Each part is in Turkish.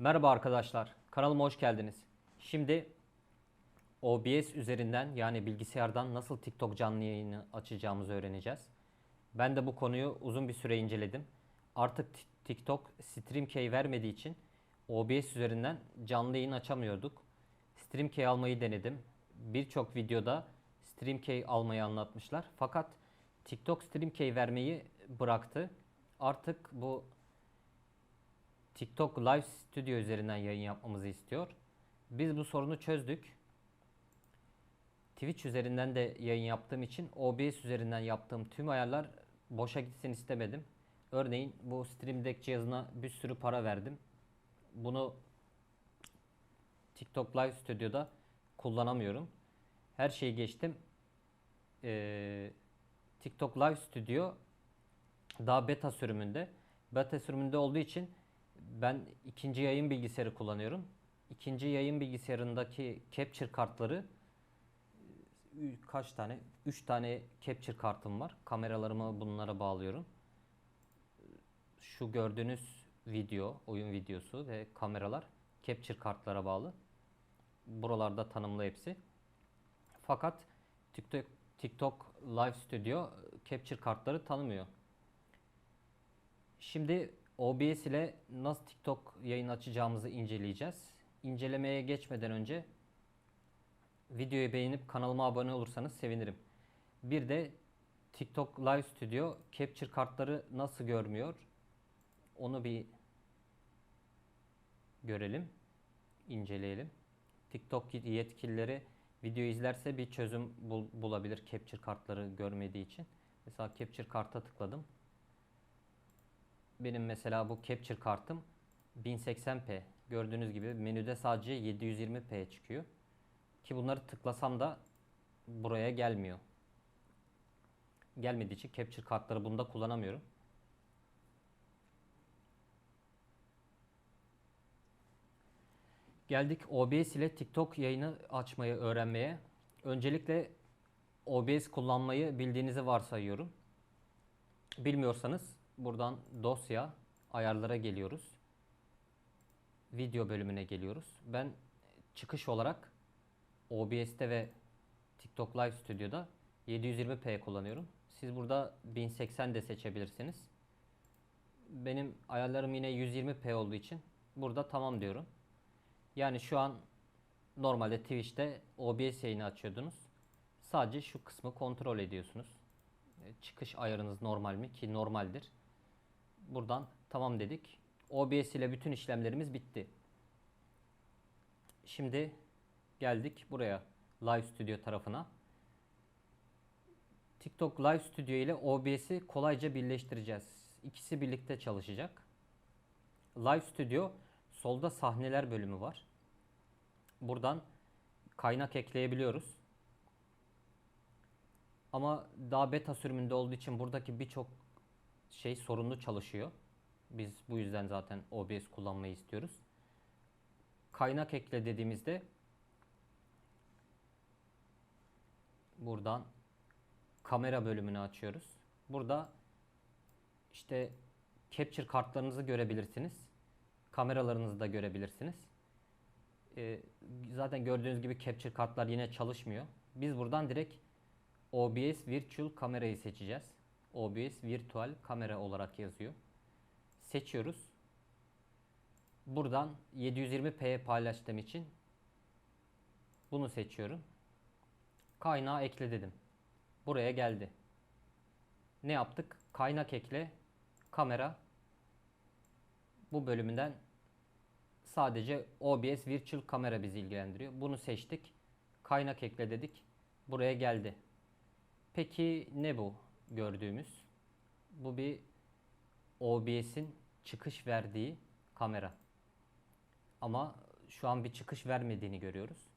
Merhaba arkadaşlar, kanalıma hoş geldiniz. Şimdi OBS üzerinden yani bilgisayardan nasıl TikTok canlı yayını açacağımızı öğreneceğiz. Ben de bu konuyu uzun bir süre inceledim. Artık Ti- TikTok StreamKey vermediği için OBS üzerinden canlı yayın açamıyorduk. StreamKey almayı denedim. Birçok videoda StreamKey almayı anlatmışlar. Fakat TikTok StreamKey vermeyi bıraktı. Artık bu TikTok Live Studio üzerinden yayın yapmamızı istiyor. Biz bu sorunu çözdük. Twitch üzerinden de yayın yaptığım için OBS üzerinden yaptığım tüm ayarlar boşa gitsin istemedim. Örneğin bu Stream Deck cihazına bir sürü para verdim. Bunu TikTok Live Studio'da kullanamıyorum. Her şeyi geçtim. Ee, TikTok Live Studio daha beta sürümünde. Beta sürümünde olduğu için ben ikinci yayın bilgisayarı kullanıyorum. İkinci yayın bilgisayarındaki capture kartları e, kaç tane? 3 tane capture kartım var. Kameralarımı bunlara bağlıyorum. Şu gördüğünüz video, oyun videosu ve kameralar capture kartlara bağlı. Buralarda tanımlı hepsi. Fakat TikTok TikTok Live Studio e, capture kartları tanımıyor. Şimdi OBS ile nasıl TikTok yayın açacağımızı inceleyeceğiz. İncelemeye geçmeden önce videoyu beğenip kanalıma abone olursanız sevinirim. Bir de TikTok Live Studio capture kartları nasıl görmüyor? Onu bir görelim, inceleyelim. TikTok yetkilileri video izlerse bir çözüm bul- bulabilir capture kartları görmediği için. Mesela capture karta tıkladım. Benim mesela bu capture kartım 1080p. Gördüğünüz gibi menüde sadece 720p çıkıyor. Ki bunları tıklasam da buraya gelmiyor. Gelmediği için capture kartları bunda kullanamıyorum. Geldik OBS ile TikTok yayını açmayı öğrenmeye. Öncelikle OBS kullanmayı bildiğinizi varsayıyorum. Bilmiyorsanız buradan dosya ayarlara geliyoruz. Video bölümüne geliyoruz. Ben çıkış olarak OBS'te ve TikTok Live Studio'da 720p kullanıyorum. Siz burada 1080 de seçebilirsiniz. Benim ayarlarım yine 120p olduğu için burada tamam diyorum. Yani şu an normalde Twitch'te OBS yayını açıyordunuz. Sadece şu kısmı kontrol ediyorsunuz. E, Çıkış ayarınız normal mi ki normaldir. Buradan tamam dedik. OBS ile bütün işlemlerimiz bitti. Şimdi geldik buraya Live Studio tarafına. TikTok Live Studio ile OBS'i kolayca birleştireceğiz. İkisi birlikte çalışacak. Live Studio solda sahneler bölümü var. Buradan kaynak ekleyebiliyoruz. Ama daha beta sürümünde olduğu için buradaki birçok şey sorunlu çalışıyor. Biz bu yüzden zaten OBS kullanmayı istiyoruz. Kaynak ekle dediğimizde buradan kamera bölümünü açıyoruz. Burada işte capture kartlarınızı görebilirsiniz. Kameralarınızı da görebilirsiniz. Ee, zaten gördüğünüz gibi capture kartlar yine çalışmıyor. Biz buradan direkt OBS Virtual kamerayı seçeceğiz. OBS Virtual kamera olarak yazıyor. Seçiyoruz. Buradan 720p paylaştığım için bunu seçiyorum. Kaynağı ekle dedim. Buraya geldi. Ne yaptık? Kaynak ekle, kamera. Bu bölümünden sadece OBS Virtual kamera bizi ilgilendiriyor. Bunu seçtik. Kaynak ekle dedik. Buraya geldi. Peki ne bu gördüğümüz? Bu bir OBS'in çıkış verdiği kamera. Ama şu an bir çıkış vermediğini görüyoruz.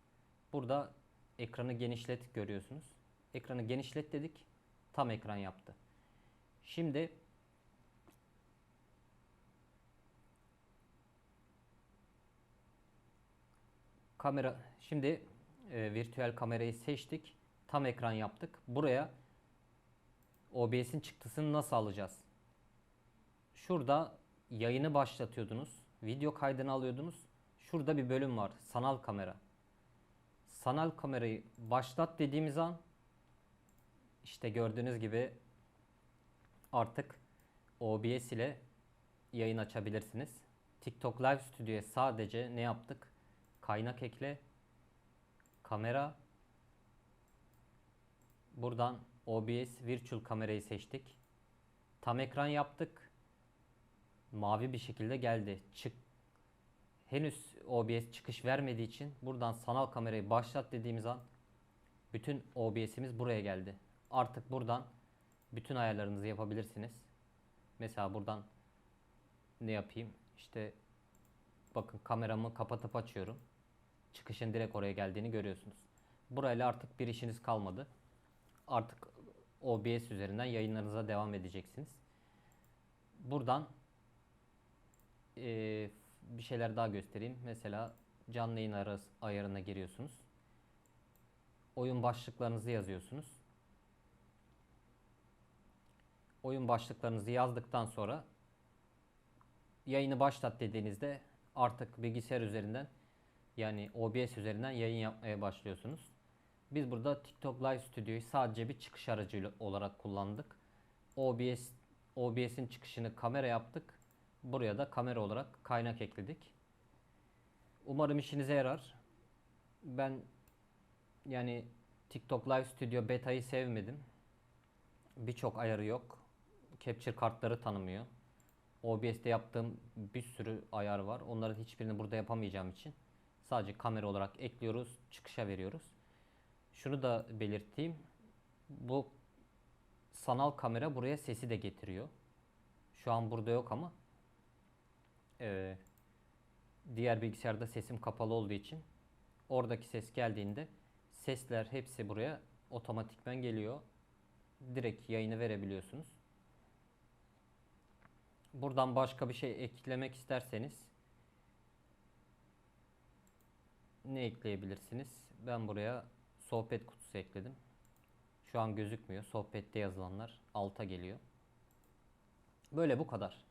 Burada ekranı genişlet görüyorsunuz. Ekranı genişlet dedik. Tam ekran yaptı. Şimdi kamera şimdi e, virtüel kamerayı seçtik. Tam ekran yaptık. Buraya OBS'in çıktısını nasıl alacağız? Şurada yayını başlatıyordunuz Video kaydını alıyordunuz. Şurada bir bölüm var. Sanal kamera. Sanal kamerayı başlat dediğimiz an işte gördüğünüz gibi artık OBS ile yayın açabilirsiniz. TikTok Live Studio'ya sadece ne yaptık? Kaynak ekle, kamera, buradan OBS Virtual kamerayı seçtik. Tam ekran yaptık. Mavi bir şekilde geldi. Çık henüz OBS çıkış vermediği için buradan sanal kamerayı başlat dediğimiz an bütün OBS'imiz buraya geldi. Artık buradan bütün ayarlarınızı yapabilirsiniz. Mesela buradan ne yapayım? İşte bakın kameramı kapatıp açıyorum. Çıkışın direkt oraya geldiğini görüyorsunuz. Burayla artık bir işiniz kalmadı. Artık OBS üzerinden yayınlarınıza devam edeceksiniz. Buradan eee, bir şeyler daha göstereyim. Mesela canlı yayın arası, ayarına giriyorsunuz. Oyun başlıklarınızı yazıyorsunuz. Oyun başlıklarınızı yazdıktan sonra yayını başlat dediğinizde artık bilgisayar üzerinden yani OBS üzerinden yayın yapmaya başlıyorsunuz. Biz burada TikTok Live Studio'yu sadece bir çıkış aracı olarak kullandık. OBS OBS'in çıkışını kamera yaptık. Buraya da kamera olarak kaynak ekledik. Umarım işinize yarar. Ben yani TikTok Live Studio beta'yı sevmedim. Birçok ayarı yok. Capture kartları tanımıyor. OBS'te yaptığım bir sürü ayar var. Onların hiçbirini burada yapamayacağım için sadece kamera olarak ekliyoruz, çıkışa veriyoruz. Şunu da belirteyim. Bu sanal kamera buraya sesi de getiriyor. Şu an burada yok ama eee, diğer bilgisayarda sesim kapalı olduğu için oradaki ses geldiğinde sesler hepsi buraya otomatikmen geliyor. Direkt yayını verebiliyorsunuz. Buradan başka bir şey eklemek isterseniz ne ekleyebilirsiniz? Ben buraya sohbet kutusu ekledim. Şu an gözükmüyor. Sohbette yazılanlar alta geliyor. Böyle bu kadar.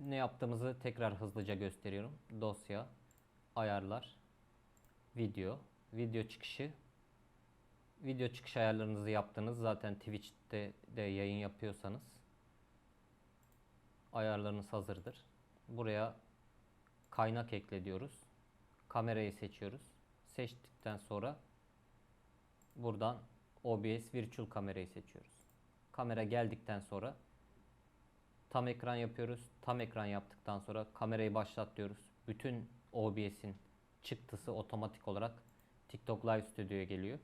Ne yaptığımızı tekrar hızlıca gösteriyorum. Dosya, ayarlar, video, video çıkışı. Video çıkış ayarlarınızı yaptınız. Zaten Twitch'te de yayın yapıyorsanız ayarlarınız hazırdır. Buraya kaynak ekle diyoruz. Kamerayı seçiyoruz. Seçtikten sonra buradan OBS Virtual kamerayı seçiyoruz. Kamera geldikten sonra tam ekran yapıyoruz. Tam ekran yaptıktan sonra kamerayı başlat diyoruz. Bütün OBS'in çıktısı otomatik olarak TikTok Live Studio'ya geliyor.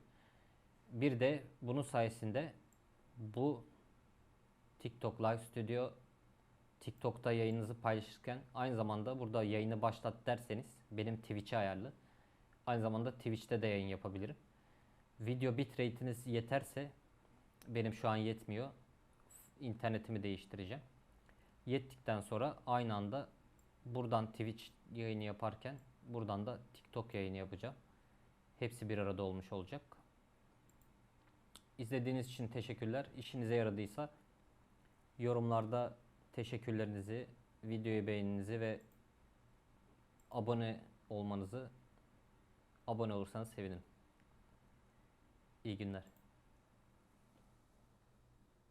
Bir de bunun sayesinde bu TikTok Live Studio TikTok'ta yayınınızı paylaşırken aynı zamanda burada yayını başlat derseniz benim Twitch'e ayarlı. Aynı zamanda Twitch'te de yayın yapabilirim. Video bitrate'iniz yeterse benim şu an yetmiyor. İnternetimi değiştireceğim. Yettikten sonra aynı anda buradan Twitch yayını yaparken buradan da TikTok yayını yapacağım. Hepsi bir arada olmuş olacak. İzlediğiniz için teşekkürler. İşinize yaradıysa yorumlarda teşekkürlerinizi, videoyu beğeninizi ve abone olmanızı abone olursanız sevinirim. İyi günler.